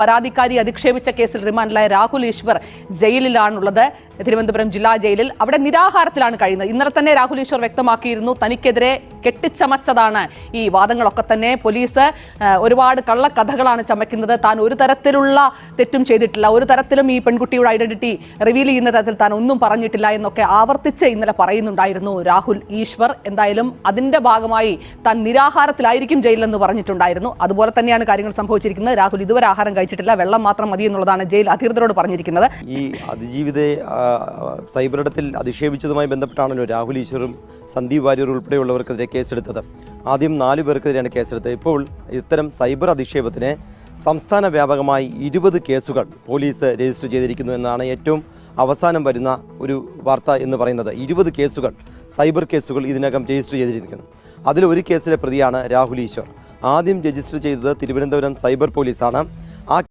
പരാതിക്കാരി അധിക്ഷേപിച്ച കേസിൽ റിമാൻഡിലായ രാഹുൽ ഈശ്വർ ജയിലിലാണുള്ളത്. തിരുവനന്തപുരം ജില്ലാ ജയിലിൽ അവിടെ നിരാഹാരത്തിലാണ് കഴിയുന്നത്. ഇന്നലെ തന്നെ രാഹുൽ ഈശ്വർ വ്യക്തമാക്കിയിരുന്നു തനിക്കെതിരെ കെട്ടിച്ചമച്ചതാണ് ഈ വാദങ്ങളൊക്കെ തന്നെ. പോലീസ് ഒരുപാട് കള്ളക്കഥകളാണ് ചമയ്ക്കുന്നത്. താൻ ഒരു തരത്തിലുള്ള തെറ്റും ചെയ്തിട്ടില്ല. ഒരു തരത്തിലും ഈ പെൺകുട്ടിയുടെ ഐഡന്റിറ്റി റിവീൽ ചെയ്യുന്ന തരത്തിൽ താൻ ഒന്നും പറഞ്ഞിട്ടില്ല എന്നൊക്കെ ആവർത്തിച്ച് ഇന്നലെ പറയുന്നുണ്ടായിരുന്നു രാഹുൽ ഈശ്വർ. എന്തായാലും അതിന്റെ ഭാഗമായി താൻ നിരാഹാരത്തിലായിരിക്കും ജയിലിലെന്ന് പറഞ്ഞിട്ടുണ്ടായിരുന്നു. അതുപോലെ തന്നെയാണ് കാര്യങ്ങൾ സംഭവിച്ചിരിക്കുന്നത്. രാഹുൽ ഇതുവരെ ആഹാരം കഴിച്ചിട്ടില്ല. വെള്ളം മാത്രം മതി എന്നുള്ളതാണ് ജയിൽ അധികൃതരോട് പറഞ്ഞിരിക്കുന്നത്. ഈ അതിജീവിതയെ സൈബറിടത്തിൽ അധിക്ഷേപിച്ചതുമായി ബന്ധപ്പെട്ടാണല്ലോ രാഹുൽ ഈശ്വറും സന്ദീപ് വാര്യർ ഉൾപ്പെടെയുള്ളവർക്കെതിരെ കേസെടുത്തത്. ആദ്യം നാല് പേർക്കെതിരെയാണ് കേസെടുത്തത്. ഇപ്പോൾ ഇത്തരം സൈബർ അധിക്ഷേപത്തിന് സംസ്ഥാന വ്യാപകമായി ഇരുപത് കേസുകൾ പോലീസ് രജിസ്റ്റർ ചെയ്തിരിക്കുന്നു എന്നാണ് ഏറ്റവും അവസാനം വരുന്ന ഒരു വാർത്ത എന്ന് പറയുന്നത്. ഇരുപത് കേസുകൾ സൈബർ കേസുകൾ ഇതിനകം രജിസ്റ്റർ ചെയ്തിരിക്കുന്നു. അതിൽ ഒരു കേസിലെ പ്രതിയാണ് രാഹുൽ ഈശ്വർ. ആദ്യം രജിസ്റ്റർ ചെയ്തത് തിരുവനന്തപുരം സൈബർ പോലീസാണ്.